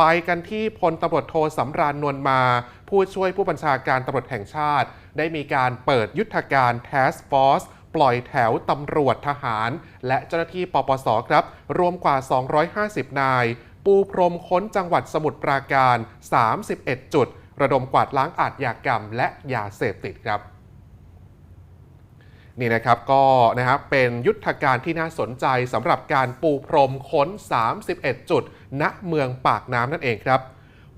ไปกันที่พลตำรวจโทสำราญนวลมา ผู้ช่วยผู้บัญชาการตำรวจแห่งชาติ ได้มีการเปิดยุทธการ Task Force ปล่อยแถวตำรวจทหาร และเจ้าหน้าที่ปปสครับ รวมกว่า 250 นาย ปูพรมค้นจังหวัดสมุทรปราการ 31 จุด ระดมกวาดล้างอาชญากรรมและยาเสพติดครับ นี่นะครับก็นะครับเป็นยุทธการที่น่าสนใจสำหรับการปูพรมค้น 31 จุด ณเมืองปากน้ำนั่นเองครับ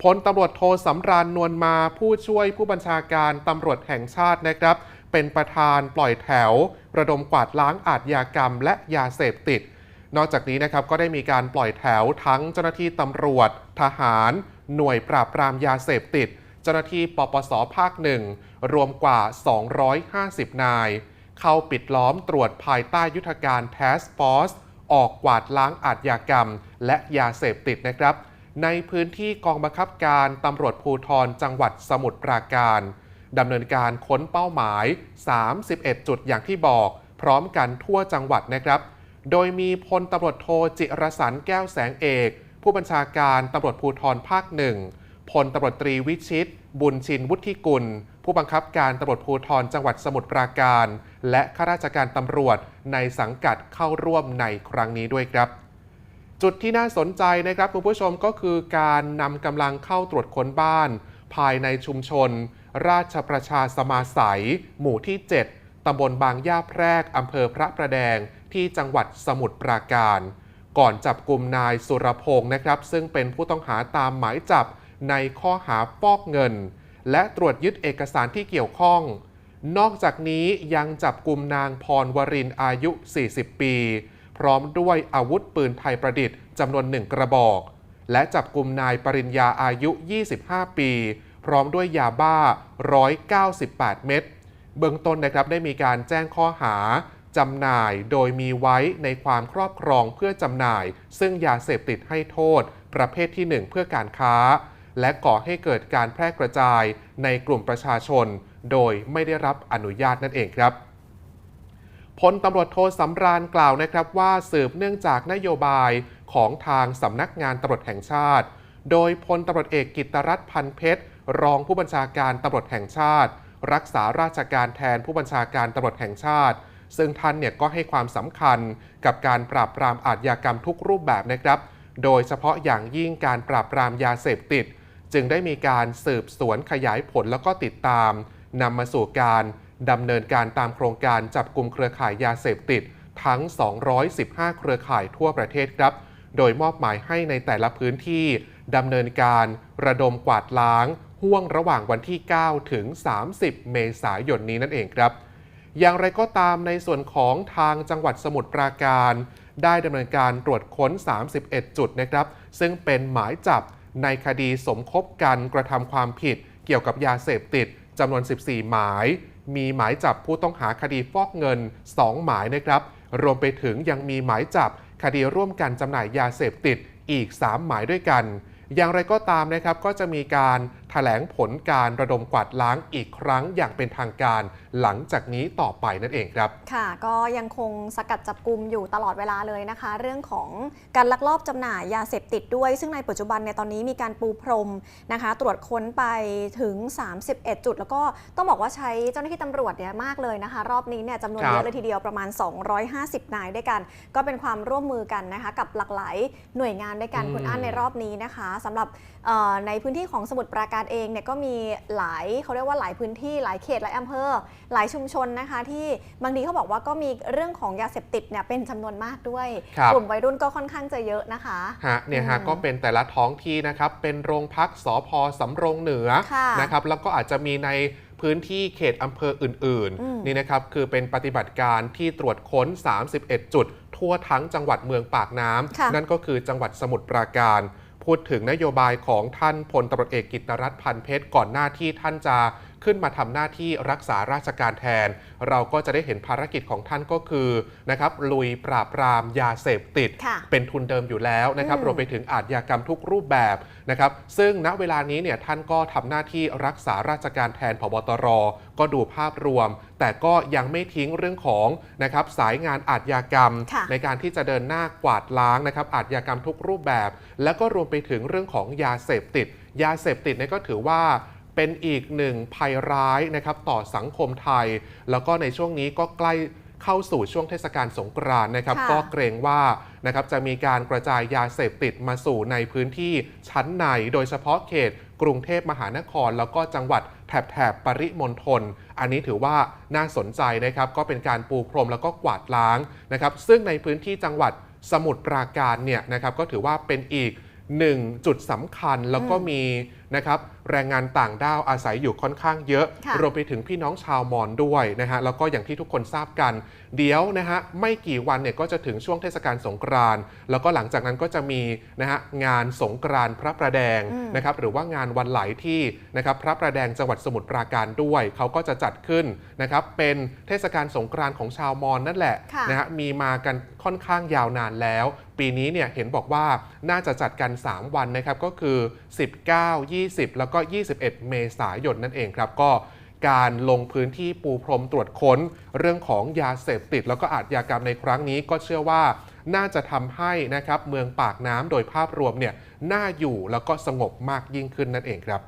พลตำรวจโทสำราญนวลมาผู้ช่วยผู้บัญชาการตำรวจแห่งชาตินะครับ เป็นประธานปล่อยแถว ระดมกวาดล้างอาชญากรรม และยาเสพติด นอกจากนี้นะครับก็ได้มีการปล่อยแถวทั้งเจ้าหน้าที่ตำรวจ ทหาร หน่วยปราบปรามยาเสพติด เจ้าหน้าที่ปปสภาคหนึ่งรวมกว่า 250 นาย เข้าปิดล้อมตรวจภายใต้ยุทธการ Task Force ออกกวาดล้างอาชญากรรม และยาเสพติดนะครับ ในพื้นที่กองบังคับการตำรวจภูธรจังหวัดสมุทรปราการดำเนินการค้นเป้าหมาย 31 จุดอย่างที่บอก พร้อมกันทั่วจังหวัดนะครับ โดยมีพลตำรวจโทจิรสันแก้วแสงเอก ผู้บัญชาการตำรวจภูธรภาคหนึ่งพลตำรวจตรีวิชิต บุญชินวุฒิกุล ผู้บังคับการตำรวจภูธรจังหวัดสมุทรปราการ และข้าราชการตำรวจในสังกัดเข้าร่วมในครั้งนี้ด้วยครับ จุดที่น่าสนใจนะครับคุณผู้ชมก็คือการนำกำลังเข้าตรวจค้นบ้าน ภายในชุมชน ราชประชาสมาสัย หมู่ที่ 7ตำบลบางย่าแพรกอำเภอพระประแดงที่จังหวัดสมุทรปราการ ก่อนจับกลุ่มนายสุรพงศ์นะครับ ซึ่งเป็นผู้ต้องหาตามหมายจับในข้อหาฟอกเงิน และตรวจยึดเอกสารที่เกี่ยวข้อง นอกจากนี้ยังจับกลุ่มนางพรวรินอายุ 40 ปี พร้อมด้วยอาวุธปืนไทยประดิษฐ์จำนวนหนึ่งกระบอก และจับกลุ่มนายปริญญาอายุ 25 ปี พร้อมด้วยยาบ้า 198 เม็ดเบื้องต้นนะครับได้มีการแจ้งข้อหาจำหน่ายโดยมีไว้ในความครอบครองเพื่อจำหน่าย ซึ่งยาเสพติดให้โทษ ประเภทที่ 1 เพื่อการค้า และก่อให้เกิดการแพร่กระจายในกลุ่มประชาชน โดยไม่ได้รับอนุญาตนั่นเองครับพลตำรวจโทสำราญกล่าวนะครับว่าสืบเนื่องจากนโยบายของทางสำนักงานตำรวจแห่งชาติ โดยพลตำรวจเอกกิตรัตน์พันเพชร รองผู้บัญชาการตำรวจแห่งชาติ รักษาราชการแทนผู้บัญชาการตำรวจแห่งชาติ ซึ่งท่านเนี่ยก็ให้ความสำคัญกับการปราบปรามอาชญากรรมทุกรูปแบบนะครับ โดยเฉพาะอย่างยิ่งการปราบปรามยาเสพติด จึงได้มีการสืบสวนขยายผลแล้วก็ติดตาม นำมาสู่การดำเนินการตามโครงการจับกลุ่มเครือข่ายยาเสพติดทั้ง 215 เครือข่ายทั่วประเทศครับ โดยมอบหมายให้ในแต่ละพื้นที่ดำเนินการระดมกวาดล้างห่วงระหว่างวันที่ 9 ถึง 30 เมษายนนี้นั่นเองครับ อย่างไรก็ตามในส่วนของทางจังหวัดสมุทรปราการ ได้ดำเนินการตรวจค้น 31 จุดนะครับ ซึ่งเป็นหมายจับในคดีสมคบกันกระทำความผิดเกี่ยวกับยาเสพติด จำนวน 14 หมาย มีหมายจับผู้ต้องหาคดีฟอกเงิน 2 หมายนะครับ รวมไปถึงยังมีหมายจับคดีร่วมกันจำหน่ายยาเสพติดอีก 3 หมายด้วยกัน อย่างไรก็ตามนะครับก็จะมีการถแถลงผลการระดมกวาดล้างอีกครั้งอย่างเป็นทางการหลังจากนี้ต่อไปนั่นเองครับ ค่ะ ก็ยังคงสกัดจับกลุ่มอยู่ตลอดเวลาเลยนะคะ เรื่องของการลักลอบจำหน่ายยาเสพติดด้วย ซึ่งในปัจจุบันเนี่ยตอนนี้มีการปูพรมนะคะ ตรวจค้นไปถึง 31 จุด แล้วก็ต้องบอกว่าใช้เจ้าหน้าที่ตำรวจเนี่ยมากเลยนะคะ รอบนี้เนี่ยจำนวนเยอะเลยทีเดียวประมาณ 250 นายด้วยกัน ก็เป็นความร่วมมือกันนะคะกับหลากหลายหน่วยงานด้วยกันคุณอั้นในรอบนี้นะคะสำหรับในพื้นที่ของสมุทรปราการเองเนี่ยก็มีหลายเขาเรียกว่าหลายพื้นที่หลายเขตหลายอำเภอหลายชุมชนนะคะ ที่บางทีเขาบอกว่าก็มีเรื่องของยาเสพติดเนี่ยเป็นจำนวนมากด้วยครับกลุ่มวัยรุ่นก็ค่อนข้างจะเยอะนะคะฮะเนี่ยฮะอืมก็เป็นแต่ละท้องที่นะครับเป็นโรงพักสพสำโรงเหนือค่ะนะครับแล้วก็อาจจะมีในพื้นที่เขตอำเภออื่นอืมๆนี่นะครับ คือเป็นปฏิบัติการที่ตรวจค้น 31 จุด ทั่วทั้งจังหวัดเมืองปากน้ค่ะำนั่นก็คือจังหวัดสมุทรปราการ พูดถึงนโยบายของท่านพลตำรวจเอกกิตรัฐพันเพชรก่อนหน้าที่ท่านจะ ขึ้นมาทำหน้าที่รักษาราชการแทน เราก็จะได้เห็นภารกิจของท่านก็คือนะครับลุยปราบปรามยาเสพติดค่ะเป็นทุนเดิมอยู่แล้วนะครับอืมรวมไปถึงอาชญากรรมทุกรูปแบบนะครับซึ่งณเวลานี้เนี่ยท่านก็ทำหน้าที่รักษาราชการแทนผบตร ก็ดูภาพรวม แต่ก็ยังไม่ทิ้งเรื่องของนะครับสายงานอาชญากรรมค่ะในการที่จะเดินหน้ากวาดล้างนะครับอาชญากรรมทุกรูปแบบ แล้วก็รวมไปถึงเรื่องของยาเสพติด ยาเสพติดเนี่ยก็ถือว่า เป็นอีกหนึ่งภัยร้ายนะครับต่อสังคมไทย แล้วก็ในช่วงนี้ก็ใกล้เข้าสู่ช่วงเทศกาลสงกรานต์นะครับ ค่ะ ก็เกรงว่านะครับจะมีการกระจายยาเสพติดมาสู่ในพื้นที่ชั้นใน โดยเฉพาะเขตกรุงเทพมหานคร แล้วก็จังหวัดแถบแถบปริมณฑลอันนี้ถือว่าน่าสนใจนะครับ ก็เป็นการปูพรมแล้วก็กวาดล้างนะครับ ซึ่งในพื้นที่จังหวัดสมุทรปราการเนี่ยนะครับก็ถือว่าเป็นอีกหนึ่งจุดสำคัญแล้วก็มีนะครับ แรงงานต่างด้าวอาศัยอยู่ค่อนข้างเยอะค่ะรวมไปถึงพี่น้องชาวมอญด้วยนะฮะแล้วก็อย่างที่ทุกคนทราบกัน เดี๋ยวนะฮะไม่กี่วันเนี่ยก็จะถึงช่วงเทศกาลสงกรานต์แล้วก็หลังจากนั้นก็จะมีนะฮะงานสงกรานต์พระประแดงอืมนะครับหรือว่างานวันไหลที่นะครับพระประแดงจังหวัดสมุทรปราการด้วยเขาก็จะจัดขึ้นนะครับเป็นเทศกาลสงกรานต์ของชาวมอญนั่นแหละค่ะนะฮะมีมากันค่อนข้างยาวนานแล้ว ปีนี้เนี่ยเห็นบอกว่าน่าจะจัดกัน 3 วันนะครับก็คือ 19 20 แล้วก็ 21 เมษายนนั่นเองครับก็การลงพื้นที่ปูพรมตรวจค้นเรื่องของยาเสพติด แล้วก็อาชญากรรมในครั้งนี้ก็เชื่อว่าน่าจะทำให้นะครับเมืองปากน้ำโดยภาพรวมเนี่ยน่าอยู่แล้วก็สงบมากยิ่งขึ้นนั่นเองครับ